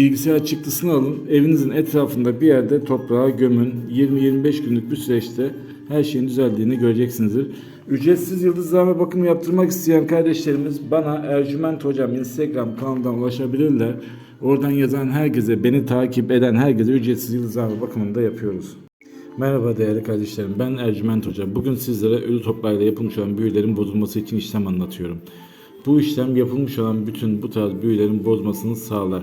Bilgisayar çıktısını alın, evinizin etrafında bir yerde toprağa gömün. 20-25 günlük bir süreçte her şeyin düzeldiğini göreceksinizdir. Ücretsiz yıldızlama bakım yaptırmak isteyen kardeşlerimiz bana Ercüment Hocam Instagram kanalından ulaşabilirler. Oradan yazan herkese, beni takip eden herkese ücretsiz yıldızlama bakımını da yapıyoruz. Merhaba değerli kardeşlerim, ben Ercüment Hoca. Bugün sizlere ölü toplarla yapılmış olan büyülerin bozulması için işlem anlatıyorum. Bu işlem yapılmış olan bütün bu tarz büyülerin bozmasını sağlar.